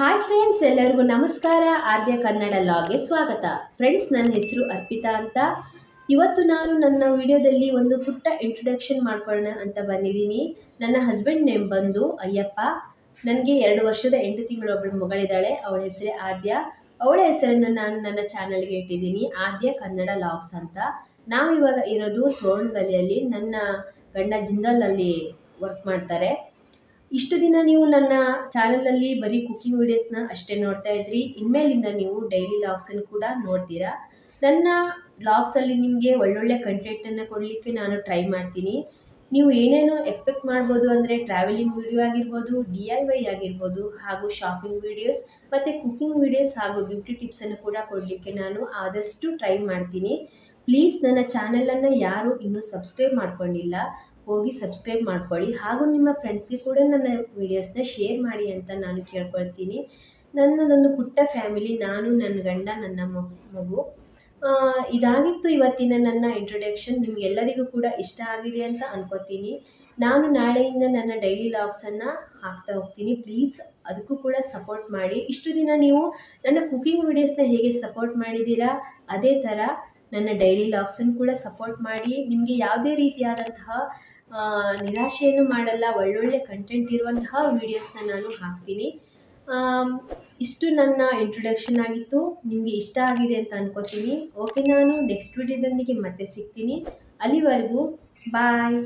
Hi friends ಎಲ್ಲರಿಗೂ ನಮಸ್ಕಾರ. ಆದ್ಯ ಕನ್ನಡ ಲಾಗ್ಗೆ ಸ್ವಾಗತ. ಫ್ರೆಂಡ್ಸ್ ನನ್ನ ಹೆಸರು ಅರ್ಪಿತಾ ಅಂತ. ಇವತ್ತು ನಾನು ನನ್ನ ವಿಡಿಯೋದಲ್ಲಿ ಒಂದು ಪುಟ್ಟ ಇಂಟ್ರೊಡಕ್ಷನ್ ಮಾಡ್ಕೊಳ್ಳೋಣ ಅಂತ ಬಂದಿದ್ದೀನಿ. ನನ್ನ ಹಸ್ಬೆಂಡ್ ನೇಮ್ ಬಂದು ಅಯ್ಯಪ್ಪ. ನನಗೆ ಎರಡು ವರ್ಷದ ಎಂಟು ತಿಂಗಳು ಒಬ್ಬಳು ಮಗಳಿದ್ದಾಳೆ. ಅವಳ ಹೆಸರೇ ಆದ್ಯ ಅವಳ ಹೆಸರನ್ನು ನಾನು ನನ್ನ ಚಾನಲ್ಗೆ ಇಟ್ಟಿದ್ದೀನಿ. ಆದ್ಯ ಕನ್ನಡ ಲಾಗ್ಸ್ ಅಂತ. ನಾವಿವಾಗ ಇರೋದು ತೋರಣಗಲಿಯಲ್ಲಿ ನನ್ನ ಗಂಡ ಜಿಂದಲಲ್ಲಿ ವರ್ಕ್ ಮಾಡ್ತಾರೆ. ಇಷ್ಟು ದಿನ ನೀವು ನನ್ನ ಚಾನಲಲ್ಲಿ ಬರೀ ಕುಕಿಂಗ್ ವೀಡಿಯೋಸ್ನ ಅಷ್ಟೇ ನೋಡ್ತಾ ಇದ್ರಿ. ಇನ್ಮೇಲಿಂದ ನೀವು ಡೈಲಿ ಲಾಗ್ಸನ್ನು ಕೂಡ ನೋಡ್ತೀರಾ. ನನ್ನ ಲಾಗ್ಸಲ್ಲಿ ನಿಮಗೆ ಒಳ್ಳೊಳ್ಳೆ ಕಂಟೆಂಟನ್ನು ಕೊಡಲಿಕ್ಕೆ ನಾನು ಟ್ರೈ ಮಾಡ್ತೀನಿ. ನೀವು ಏನೇನು ಎಕ್ಸ್ಪೆಕ್ಟ್ ಮಾಡ್ಬೋದು ಅಂದರೆ ಟ್ರಾವೆಲಿಂಗ್ ವಿಡಿಯೋ ಆಗಿರ್ಬೋದು ಡಿ ಐ ವೈ ಆಗಿರ್ಬೋದು, ಹಾಗೂ ಶಾಪಿಂಗ್ ವಿಡಿಯೋಸ್ ಮತ್ತು ಕುಕಿಂಗ್ ವಿಡಿಯೋಸ್ ಹಾಗೂ ಬ್ಯೂಟಿ ಟಿಪ್ಸನ್ನು ಕೂಡ ಕೊಡಲಿಕ್ಕೆ ನಾನು ಆದಷ್ಟು ಟ್ರೈ ಮಾಡ್ತೀನಿ. ಪ್ಲೀಸ್ ನನ್ನ ಚಾನಲನ್ನು ಯಾರು ಇನ್ನೂ ಸಬ್ಸ್ಕ್ರೈಬ್ ಮಾಡ್ಕೊಂಡಿಲ್ಲ. ಹೋಗಿ ಸಬ್ಸ್ಕ್ರೈಬ್ ಮಾಡ್ಕೊಳ್ಳಿ. ಹಾಗೂ ನಿಮ್ಮ ಫ್ರೆಂಡ್ಸ್ಗೆ ಕೂಡ ನನ್ನ ವೀಡಿಯೋಸ್ನ ಶೇರ್ ಮಾಡಿ ಅಂತ ನಾನು ಕೇಳ್ಕೊಳ್ತೀನಿ. ನನ್ನದೊಂದು ಪುಟ್ಟ ಫ್ಯಾಮಿಲಿ ನಾನು ನನ್ನ ಗಂಡ, ನನ್ನ ಮಗು. ಇದಾಗಿತ್ತು ಇವತ್ತಿನ ನನ್ನ ಇಂಟ್ರೊಡಕ್ಷನ್ ನಿಮಗೆಲ್ಲರಿಗೂ ಕೂಡ ಇಷ್ಟ ಆಗಿದೆ ಅಂತ ಅನ್ಕೋತೀನಿ. ನಾನು ನಾಳೆಯಿಂದ ನನ್ನ ಡೈಲಿ ಲಾಗ್ಸನ್ನು ಹಾಕ್ತಾ ಹೋಗ್ತೀನಿ. ಪ್ಲೀಸ್ ಅದಕ್ಕೂ ಕೂಡ ಸಪೋರ್ಟ್ ಮಾಡಿ. ಇಷ್ಟು ದಿನ ನೀವು ನನ್ನ ಕುಕಿಂಗ್ ವೀಡಿಯೋಸ್ನ ಹೇಗೆ ಸಪೋರ್ಟ್ ಮಾಡಿದ್ದೀರಾ, ಅದೇ ಥರ ನನ್ನ ಡೈಲಿ ಲಾಗ್ಸನ್ನು ಕೂಡ ಸಪೋರ್ಟ್ ಮಾಡಿ. ನಿಮಗೆ ಯಾವುದೇ ರೀತಿಯಾದಂತಹ ನಿರಾಶೆಯನ್ನು ಮಾಡಲ್ಲ, ಒಳ್ಳೊಳ್ಳೆ ಕಂಟೆಂಟ್ ಇರುವಂತಹ ವೀಡಿಯೋಸ್ನ ನಾನು ಹಾಕ್ತೀನಿ. ಇಷ್ಟು ನನ್ನ ಇಂಟ್ರೊಡಕ್ಷನ್ ಆಗಿತ್ತು. ನಿಮಗೆ ಇಷ್ಟ ಆಗಿದೆ ಅಂತ ಅನ್ಕೋತೀನಿ. ಓಕೆ ನಾನು ನೆಕ್ಸ್ಟ್ ವಿಡಿಯೋದೊಂದಿಗೆ ಮತ್ತೆ ಸಿಗ್ತೀನಿ. ಅಲ್ಲಿವರೆಗೂ ಬಾಯ್